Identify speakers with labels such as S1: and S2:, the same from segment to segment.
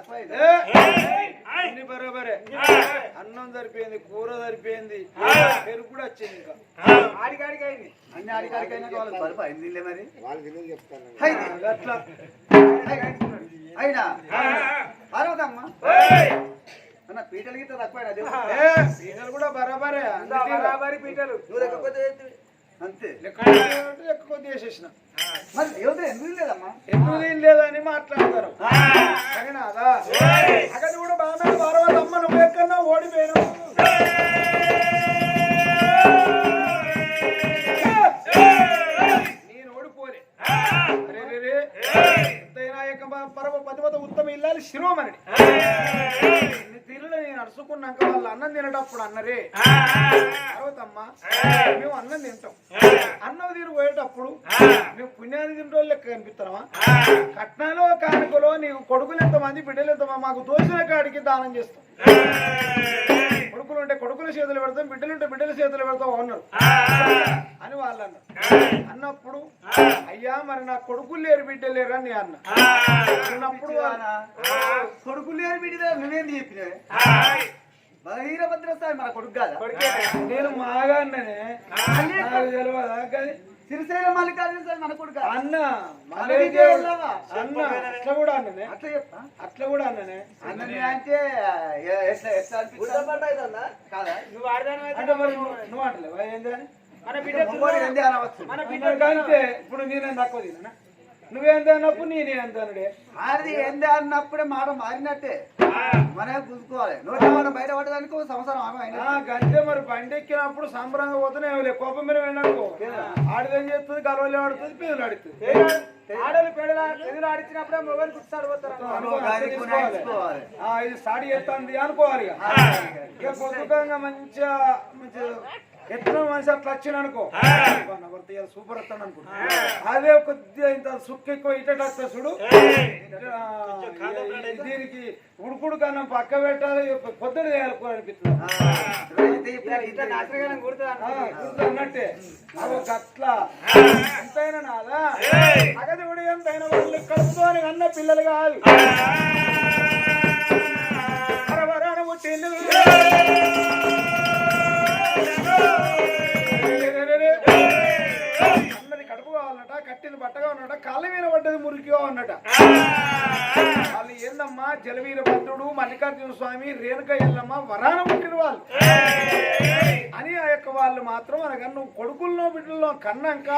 S1: తక్కువ
S2: అన్ని బరాబరే. అన్నం సరిపోయింది కూర సరిపోయింది పెరుగు కూడా వచ్చింది ఇంకా.
S3: ఆడికాడికి అయింది.
S1: అన్ని వాళ్ళకి బలుపు అయింది మరి.
S2: అట్లా.
S1: అయినా అన్న పీటలు గిట్ట తక్కువ అయినా
S2: పీటలు కూడా బరాబరే.
S3: బరాబరి పీటలు.
S1: నువ్వు అంతే.
S2: లెక్క కొద్ది చేసేసిన
S1: మరి దేవుడు ఎందుకు లేదమ్మా?
S2: ఎందుకు దీని లేదని మాట్లాడతారు. అదా అక్కడ కూడా బాగా పార్వతమ్మ నువ్వు ఎక్కడన్నా ఓడిపోయాను నేను ఓడిపోలే. ఎంతైనా యొక్క పరమ పతిమత ఉత్తమ ఇల్లాలి శిరోమణి తిరులు నేను అరుచుకున్నాక వాళ్ళు అన్నం తినేటప్పుడు అన్నరే. పార్వతమ్మ మేము అన్నం తింటాం. అన్నం తిని పోయేటప్పుడు మేము పుణ్యాన్ని తింటో లెక్క కనిపిస్తున్నావా కట్నాలో కానుకలో నీకు కొడుకులు ఎంతమంది బిడ్డలు ఎంతమంది మాకు దోచిన కాడికి దానం చేస్తాం. కొడుకులు ఉంటే కొడుకుల చేతులు పెడతాం బిడ్డలు ఉంటే బిడ్డల చేతులు పెడతాం అన్నారు. అని వాళ్ళు అన్నారు అన్నప్పుడు అయ్యా మరి నా కొడుకులు లేరు బిడ్డలు లేరు అని నేను అన్న అన్నప్పుడు వాళ్ళు-
S1: కొడుకు లేరు బిడ్డ నువ్వేంది చెప్పినవే బహిరభద్ర స్వామి మన కొడుకు కాదా?
S2: నేను మాగా అన్ననే తెలియదా? కానీ
S1: సిరిసేన మల్లికార్జున స్వామి మన కొడుకు కాదా?
S2: అన్న అట్లా కూడా అన్ననే.
S1: అట్లా చెప్పా.
S2: అట్లా కూడా అన్ననే.
S1: అన్నని అంటే కాదా?
S3: నువ్వు
S2: అంటే మరి నువ్వు అంటలేవా?
S3: మన బిడ్డ మన బిడ్డ
S2: అంతే ఇప్పుడు నేనేం తక్కువ తిన్నా? నువ్వేంత అన్నప్పుడు నేనే ఎంత అనుడే
S1: అది ఏంది అన్నప్పుడే మాట మారినట్టే. మనమే చూసుకోవాలి నోటి మాట బయట పడడానికి సంవత్సరం
S2: గంటే మరి. బండి ఎక్కినప్పుడు సంబరంగా పోతేనే ఏమలే కోపం మీద వెళ్ళనుకో ఆడిదేం చేస్తుంది? గలవలే ఆడుతుంది పేదలు ఆడుతుంది.
S3: ఆడలు పేడల ఎదురు ఆడించినప్పుడే మొబైల్.
S2: ఆ, ఇది స్టార్ట్ చేస్తుంది అనుకోవాలి ఇక. మంచిగా మంచిగా ఎత్తున మనిషి అట్లా వచ్చిన అనుకో. భర్త సూపర్ వస్తాను అనుకుంటా అదే కొద్దిగా ఇంత సుక్క ఎక్కువ ఇట వస్తా చూడు దీనికి ఉడుకుడు కన్నా పక్క పెట్టాలి పొద్దున చేయాలి అనిపిస్తుంది. అన్నట్టే. అవి అట్లా. ఎంతైనా నాదా? అగదివుడు ఎంతైనా వాళ్ళు కడుపుతోని అన్న పిల్లలు కాదు. వరవరాన కట్టింది బట్టగా ఉన్నట కాళ్ళ మీద పడ్డది మురికి అన్నట వాళ్ళు ఏందమ్మా జలవీర భద్రుడు మల్లికార్జున స్వామి రేణుక ఎల్లమ్మ వరాన పుట్టిన వాళ్ళు. అని ఆ యొక్క వాళ్ళు మాత్రం అనగా నువ్వు కొడుకుల్లో బిడ్డల్లో కన్నాక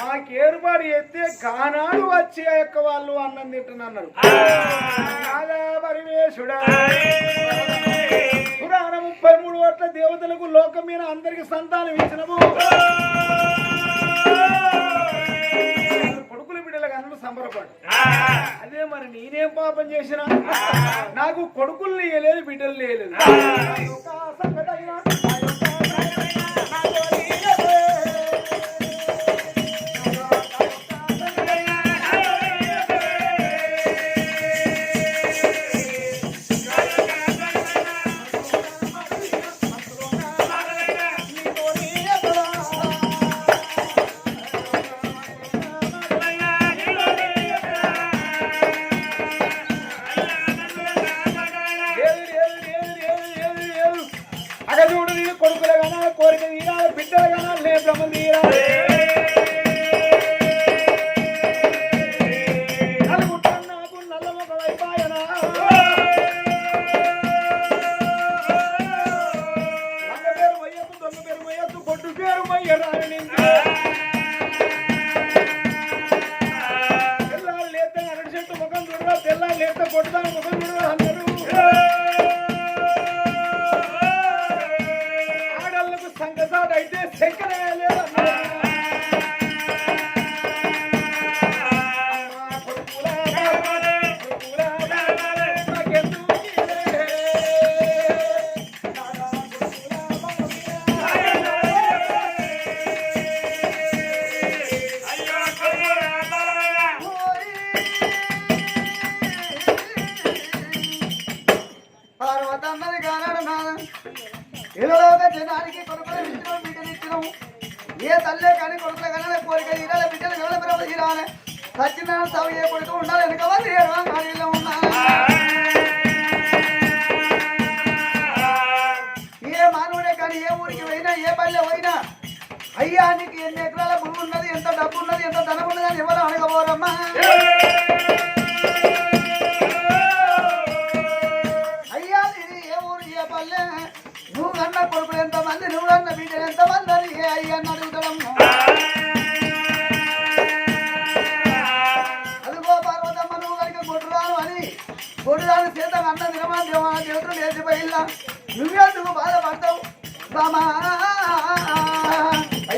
S2: మాకు ఏర్పాటు చేస్తే గానాడు వచ్చి ఆ యొక్క వాళ్ళు అన్నం తింటున్నారు నాగా పరివేశుడా పురాణ ముప్పై మూడు కోట్ల దేవతలకు లోకం మీద అందరికి సంతానం ఇచ్చినము. అందరూ సంబరపడు. అదే మరి నేనేం పాపం చేసినా? నాకు కొడుకులు లేయలేదు బిడ్డలు లేయలేదు
S1: Checarelo.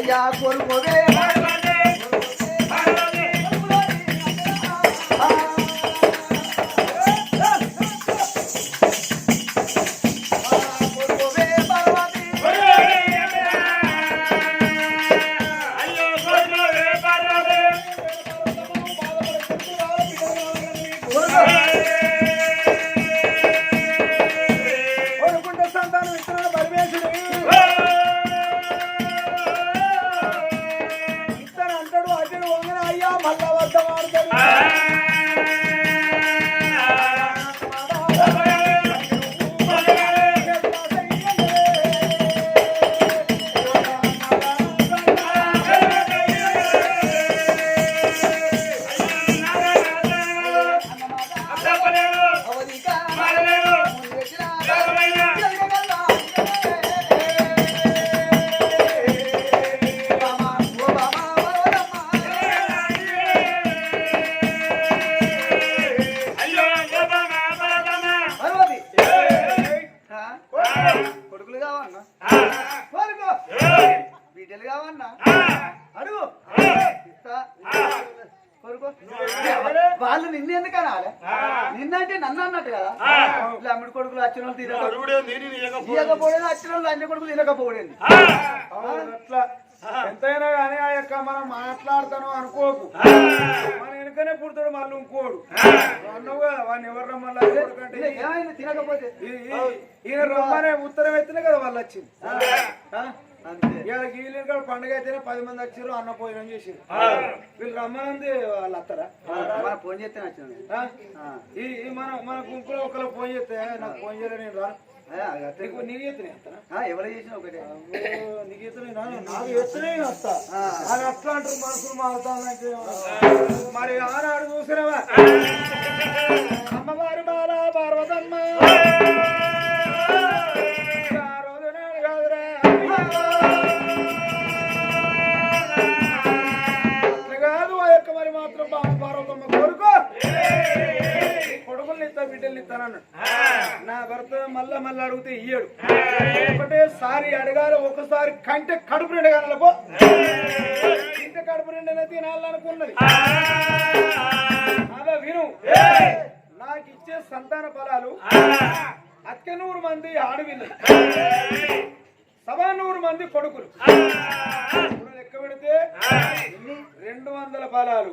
S1: ya cuerpo de వాళ్ళు నిన్ను ఎందుకు అనాలి? నిన్నంటే నన్ను అన్నట్టు కదా? ఇట్లా అమ్మిడి కొడుకులు వచ్చిన వాళ్ళు వాళ్ళు అన్ని కొడుకులు తినకపోవడం
S2: అట్లా. ఎంతైనా కానీ ఆ యొక్క మనం మాట్లాడతాను అనుకోకు. మన వెనుకనే పుడతాడు మళ్ళీ ఇంకోడు. అన్నావు కదా వాడిని ఎవరు
S1: ఏమైంది తినకపోతే?
S2: ఈయన రమ్మనే ఉత్తరం ఎత్తినే కదా వాళ్ళు వచ్చింది. ఇవాళ గీలిన కాడ పండుగ అయితేనే పది మంది వచ్చారు అన్న పోయిన చేసారు వీళ్ళు రమ్మనంది వాళ్ళు వస్తారా?
S1: మన ఫోన్ చేస్తే?
S2: ఈ ఈ మన మన గుంపులో ఒకరు ఫోన్ చేస్తే నాకు ఫోన్ చేయలే నేను నీకు వస్తానా
S1: ఎవరు చేసిన ఒకటే.
S2: అమ్మో, నీకు నాకు వస్తా. అట్లా అంటారు మనసులు మారుతానంటే మరి ఆనాడు చూసినవా? అమ్మవారి బాల పార్వతమ్మ. ఇస్తానన్నాడు నా భర్త మళ్ళా మళ్ళీ అడిగితే ఇయ్యడు. ఒకటేసారి అడగాలి ఒకసారి కంటే కడుపు రెండు కానలపో ఇంత కడుపు రెండైనా తినాలనుకున్నది అలా విను. నాకు ఇచ్చే సంతాన ఫలాలు అత్కెనూరు మంది ఆడవిల్లు సభా నూరు మంది కొడుకులు. లెక్క పెడితే రెండు వందల ఫలాలు.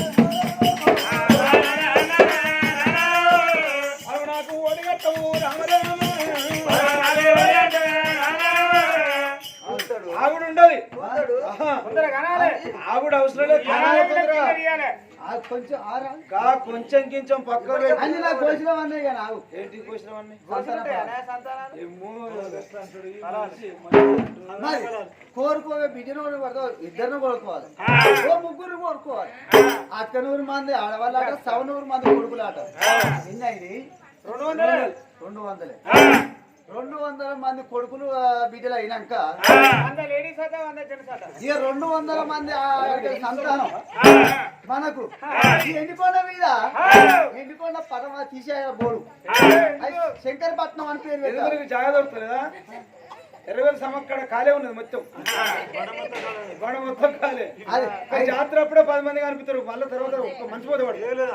S2: ఆవిడ అవసరం లేదు.
S1: కొంచెం
S2: కా కొంచెం కొంచెం
S1: అన్ని నాకు కోసిన అన్నాయి కానీ ఆవు
S2: ఏంటి
S1: కోరుకోవే బిడ్డను పడతావు ఇద్దరిని కోరుకోవాలి. ఓ ముగ్గురు కోరుకోవాలి. అక్కనూరు మంది ఆడవాళ్ళ ఆట సవనూరు మంది కొడుకులు ఆట ఎన్ని అయింది
S2: రెండు వందలు.
S1: రెండు వందలే. రెండు వందల మంది కొడుకులు ఆ, బిడ్డలు అయినాక ఇక రెండు వందల మంది ఆ, సంతానం. మనకు ఎండికొండ మీద ఎండికొండ పదమ తీసే బోడు అది శంకరపట్నం అని పేరు
S2: జాగ్రత్త ఇరవై సమక్కడ ఖాళీ ఉన్నది మొత్తం. గొడ మొత్తం ఖాళీ.
S1: అది
S2: జాతర అప్పుడే పది మంది కనిపిస్తారు మళ్ళీ తర్వాత ఒక్క మంచి పోతే వాడు.
S1: అది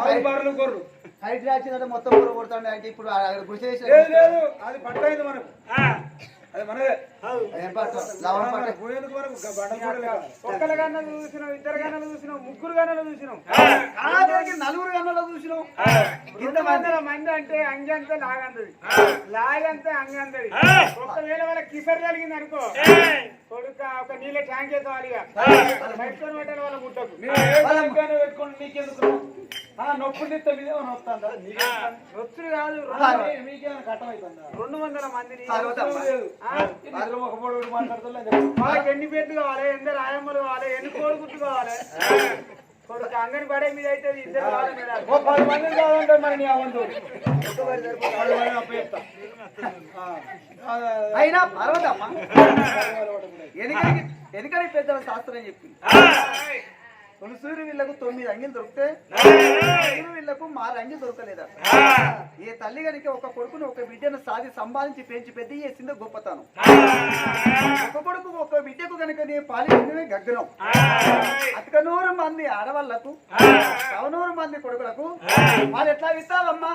S2: ఆవు బారులు గొర్రు
S1: హైట్ రాచిందంటే మొత్తం కూర కొడతాండి. అంటే ఇప్పుడు చేసిన
S2: లేదు అది పట్ట అయింది మనకు. అది మనదే?
S1: లవణ పట్టు.
S2: పోయేందుకు మనకు బండలు కూడా లేవు.
S3: ఒక్కల గన్నలు చూసినాం ఇద్దరు గన్నలు చూసినాం ముగ్గురు గన్నలు చూసినాం
S1: ఆఖరికి నలుగురు గంటలు చూసినాం
S3: ఇంత వందల మంది అంటే అంగి అంతే లాగంతది లాగంతే అంగి అంతది ఒకవేళ వాళ్ళ కిసర్ కలిగింది అనుకో కొడుక ఒక నీళ్ళ ట్యాంక్ వేసుకోవాలి ఇక. బయటకొని పెట్టాలి వాళ్ళ
S2: దానికైనా పెట్టుకోండి నీకెందుకు ఆ నొప్పి తీస్తే మీదేమో నొప్పుతుందా
S3: రొచ్చులు కాదు
S2: మీకేమైనా కట్టం అవుతుందా?
S3: రెండు వందల మందిని.
S2: ఒక పొడి మాట్లాడుతున్నా.
S3: ఎన్ని పెట్లు కావాలి? ఎన్ని రాయమ్మలు కావాలి? ఎన్ని కోడిగుడ్లు కావాలి? కొడుకు అంగని పడే మీద అయితే ఇద్దరు మీద
S2: పది మంది కావాలంటే మరి నీ అవంతు మంది
S1: అయినా పర్వతమ్మ. ఎనికడికి ఎనికడి పెద్దల శాస్త్రం చెప్పింది. తులసూరి వీళ్ళకు తొమ్మిది అంగిలు దొరికితే వీళ్ళకు మారు అంగి దొరకలేదా? ఏ తల్లి కనుక ఒక కొడుకును ఒక బిడ్డను సాధి సంపాదించి పెంచి పెద్ద చేసిందో గొప్పతనం. ఒక కొడుకు ఒక బిడ్డకు కనుక నీ పాలించడమే గగ్గనం. అతకనూరు మంది ఆడవాళ్ళకు సవనూరు మంది కొడుకులకు వాళ్ళు ఎట్లా ఇస్తావమ్మా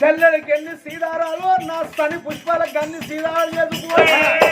S2: సీదారాలు ఎన్ని సీదారాలు నా సని పుష్పాలకు అన్ని సీదారాలు చేసుకోవాలి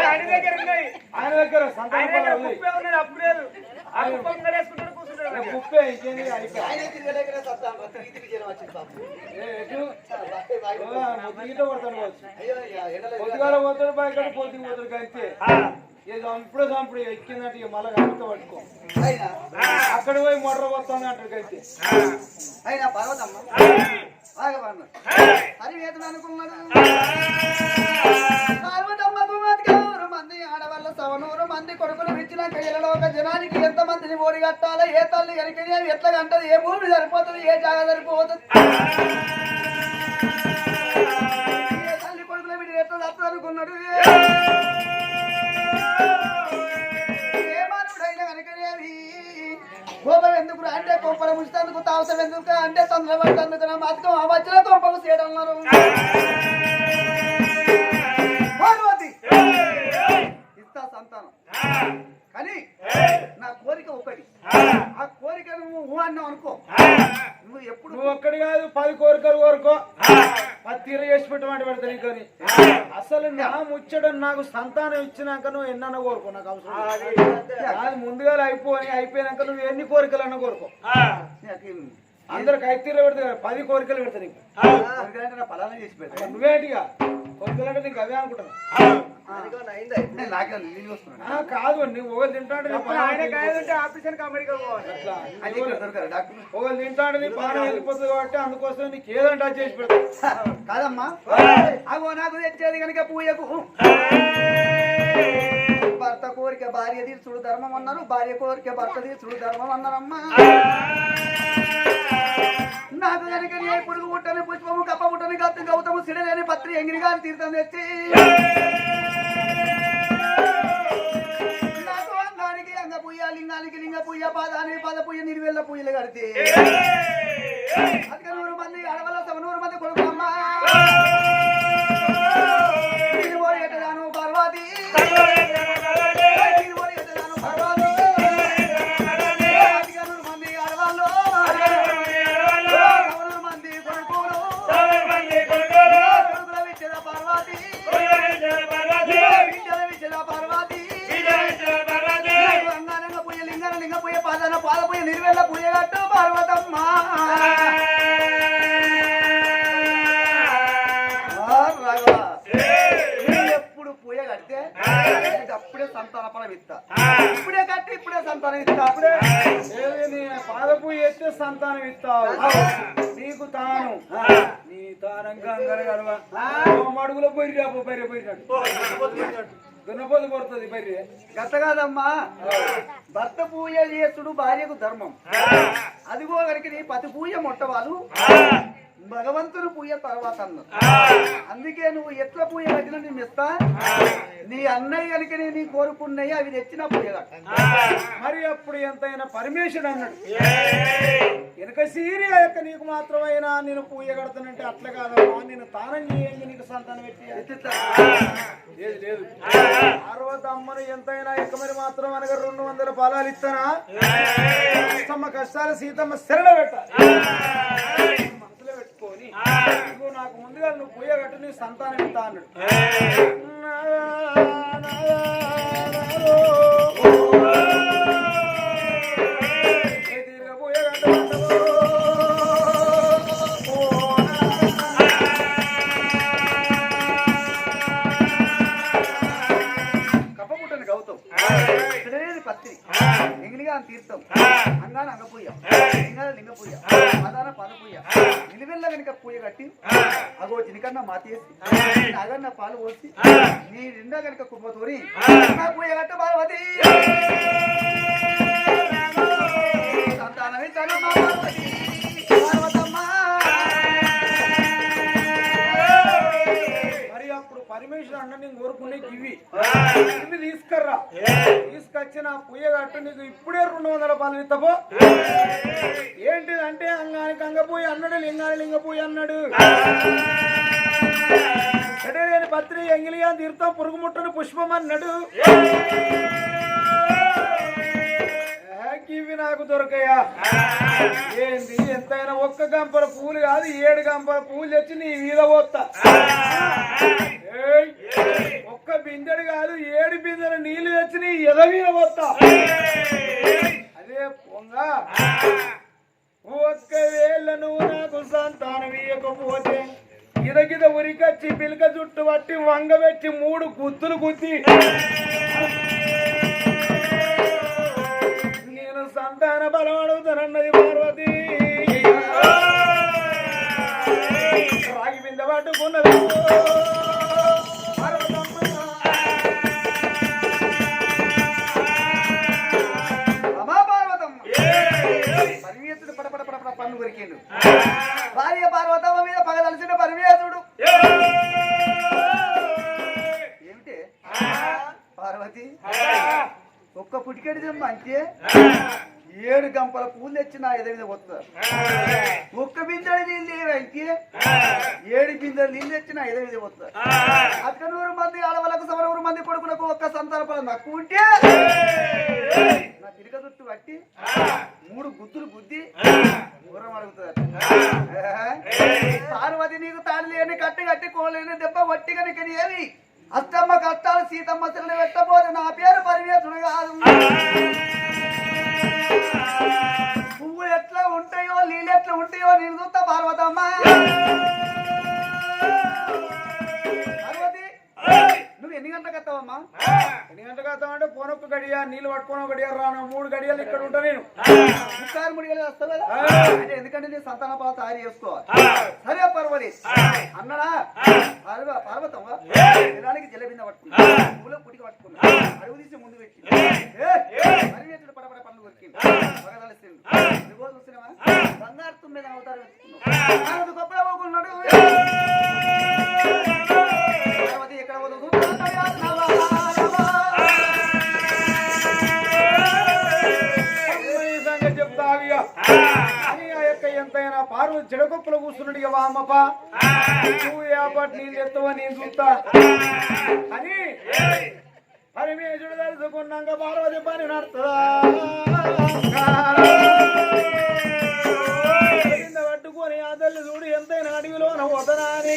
S2: ఆయన
S3: దగ్గర ఉన్నాయి.
S2: ఆయన దగ్గర
S3: ఆయన
S2: సంతాన
S3: దగ్గర
S2: ఫలాలు ఉన్నాయి.
S3: కుప్పే ఉన్నది అప్పు లేదు. ఆ కుప్ప ముందర వేసుకుంటాడు కూర్చుంటాడు
S2: ఆయన కుప్పే ఇంకేంది అయిపోయి
S1: ఆయనే తిరగలేకనే సత్తాను. తిరిగి తిరిగి జ్వరం వచ్చింది పాపం.
S2: ఎటు. ఈట పడతాడు కావచ్చు. పొద్దుగాల పోతాడు పోతాడు ఏదో ఎక్కిందంటే ఇక మళ్ళీ కనుక పట్టుకో.
S1: అయినా
S2: అక్కడ పోయి మొర్ర పోతాను అంటాడు కంటే
S1: అయినా పర్వతమ్మ ఆగమన్నాడు హరి వేతన అనుకున్నాడు. మంది ఆడవాళ్ళ సవనూరు మంది కొడుకులు ఇచ్చిన కయ్యలలో ఒక జనానికి ఎంత మందిని ఓడి కట్టాలో? ఏ తల్లి కనుక ఎట్లా కంటది? ఏ భూమి సరిపోతుంది? ఏ జాగా సరిపోతుంది? ఏ తల్లి కొడుకుల వీడు ఎట్లా తప్పనుకున్నాడు ఏ మానవుడైనా కనుకనేవి కోపం ఎందుకు అంటే కోపలు ముంచుతందుకు తావసం ఎందుకు? అంటే తొందరపడుతుంది బతుకం ఆ వచ్చిన కొంపలు చేయడన్నారు కానీ నా కోరిక ఒకటి. ఆ! కోరిక నువ్వు ఊ అన్నావు అనుకో. నువ్వు ఎప్పుడు
S2: నువ్వు ఒక్కడి కాదు పది కోరికలు కోరుకో. పది తీర చేసి పెట్టమంటే పెడతా నీకు అని. అసలు నా ముచ్చడం నాకు సంతానం ఇచ్చినాక నువ్వు ఎన్నన్నా కోరుకో నాకు అవసరం. నాది ముందుగా అయిపోయి అయిపోయినాక నువ్వు ఎన్ని కోరికలు అన్న కోరుకో అందరికి ఐదు తీర పెడతా పది కోరికలు పెడతా నీకు.
S1: కోరికలంటే నా ఫలానా చేసి పెడతా.
S2: నువ్వేంటిగా కోరికలు అంటే నీకు అవే అనుకుంటున్నా కాదు నువ్వు ఒకరు తింటాడు
S3: ఆపరేషన్ అమెరికా
S2: ఒకరు తింటాడు నీ పానం వెళ్ళిపోతుంది కాబట్టి అందుకోసం నీకు ఏదంటే చేసి పెడతా.
S1: కాదమ్మా. అగో నాకు తెచ్చేది కనుక పూయకు. భర్త కోరిక భార్య తీర్చుడు ధర్మం అన్నారు. భార్య కోరిక భర్త తీర్చుడు ధర్మం అన్నారమ్మా. నాకు కనుక ఏ పురుగు పుట్టని పుష్పము కప్ప పుట్టని గౌతము సిడలేని పత్రి ఎంగిరి గారి తీర్థం తెచ్చి. నాలుగు లింగ పూయ పాదాని పద పూయ నిరువేళ్ళ పూయలు కడితే. అక్కడ నూరు మంది అడవల నూరు మంది కొడుకమ్మా పార్వతి. పాదన పాదపోయి నిర్వెల్ల పూయగట్టు పార్వతమ్మ. ఎప్పుడు కడితే నీకు అప్పుడే సంతాన ఫలం ఇస్తా. ఇప్పుడే కట్టి ఇప్పుడే సంతానం ఇస్తా. అప్పుడే
S2: పాదపు ఎత్తే సంతానం ఇస్తావు. నీకు తాను. నీ తానం గంగర గడవ కొడుతుంది బర్రె
S1: గత కాదమ్మా. భర్త పూజ చేసుడు భార్యకు ధర్మం. అదిగో కనుక నీ పతి పూజ మొట్టవాళ్ళు భగవంతుని పూజ తర్వాత అన్నారు అందుకే నువ్వు ఎట్ల పూజ కట్టినా నేను ఇస్తా. నీ అన్నయ్య కనుక నీ కోరుకున్నాయి అవి తెచ్చిన పూజ కట్ట
S2: మరి అప్పుడు ఎంతైనా పరమేశ్వరుడు అన్నాడు. వెనక సీరి యొక్క నీకు మాత్రమైనా నేను పూజ కడతానంటే అట్లా కాదమ్మా. నేను తానం చేయండి నీకు సంతానం పెట్టి. లేదు లేదు. పార్వత అమ్మను ఎంతైనా ఎక్క మరి మాత్రం అనగా రెండు వందల ఫలాలు ఇస్తానా? కష్టమ్మ కష్టాలు సీతమ్మ శరణ పెట్టాలి. మనసులో పెట్టుకొని నాకు ముందుగా నువ్వు పూజ కట్టు నీ సంతానం ఇస్తా అన్నాడు. తీసుకర్రా తీసుకొచ్చి నా పుయ్య కట్టు నీకు ఇప్పుడే రెండు వందల రూపాయలు ఇస్తాపో. ఏంటిదంటే అంగానికి అంగపోయి అన్నాడు లింగాని లింగపోయి అన్నాడు. ఎడలేని పత్రి ఎంగిలిగా తీర్థం పురుగు ముట్టను పుష్పం అన్నాడు. గివి నాకు దొరకయా ఏంది ఎంతైనా ఒక్క గంపల పూలు కాదు ఏడు గంపల పూలు తెచ్చి నీ మీద పోతా ఒక్క బిందెడు కాదు ఏడు బిందెల నీళ్ళు తెచ్చి నీ పోతా. అదే పొంగ. ఒక్కవేళ నువ్వు నాకు సంతానం ఇవ్వకపోతే గిదగిద ఉరికొచ్చి పిలక జుట్టు పట్టి వంగబెట్టి మూడు గుత్తులు గుద్ది. నేను సంతాన బలం అడుగుతానన్నది పార్వతి. రాగి బిందె పట్టుకున్నది.
S1: కొరికిండు భార్య పార్వతమ్మ మీద పగదలిసిన పరమేశ్వరుడు. ఏమిటి? పార్వతి ఒక్క పుటికెడి దెమ్మ అంటే ఏడు గంపల పూలు తెచ్చి నా ఎద మీద వస్తారు ఒక్క బిందెడు నీళ్ళు ఏవంటే ఏడు బిందెలు నీళ్ళు తెచ్చి నా ఎద మీద అక్క నూరు మంది అడవలకు సమరూరు మంది కొడుకులకు ఒక్క సందర్భం నాకు తక్కువ ఉంటే నా తిరగ చుట్టూ పట్టి మూడు గుద్దులు గుద్ది దూరం అడుగుతుంది పార్వతి నీకు తాడు లేని కట్టి కట్టి కోలేని దెబ్బ వట్టి కనుక ఏవి అత్తమ్మ కష్టాలు సీతమ్మ సిరలు పెట్టబోదు. నా పేరు పరివేతుడు కాదు. పువ్వులు ఎట్లా ఉంటాయో నీళ్ళు ఎట్లా ఉంటాయో నేను చూస్తా పార్వతమ్మ. గంటలకు వస్తావమ్మా
S2: ఎన్ని గంటలకు వస్తామంటే పోను ఒక గడియ నీళ్ళు పట్టుకొని ఒక గడియ రాను మూడు గడియలు ఇక్కడ ఉంటా నేను.
S1: ముక్కారు ముడి గంటలకు వస్తావు కదా? అంటే ఎందుకంటే నీ సంతాన పాలు తయారు చేసుకోవాలి. సరే పర్వతి అన్నడా పార్వ పార్వతమ్మ జలానికి జలబింద పట్టుకున్నా పూల పుడికి పట్టుకున్నా అడుగు తీసి ముందు పెట్టి పరివేతుడు పడపడ పనులు కొరికింది పగదలిసిండు ఇదిగో చూసినావా బంగారు తుమ్మిద అవతారం ఎత్తుకున్నాడు గొప్ప పోకున్నాడు
S2: అని ఆ యొక్క ఎంతైనా పార్వతి చెడగొప్పలో కూర్చున్నాడు ఇక అమ్మప్ప నువ్వు ఏపాటి నేను చెప్తావా నేను చూస్తా. అని మరి మేము చూడదలుచుకున్నాక పార్వతి పని నడుతుందా పట్టుకొని ఆ తల్లి చూడు ఎంతైనా అడవిలోన పోతనా అని.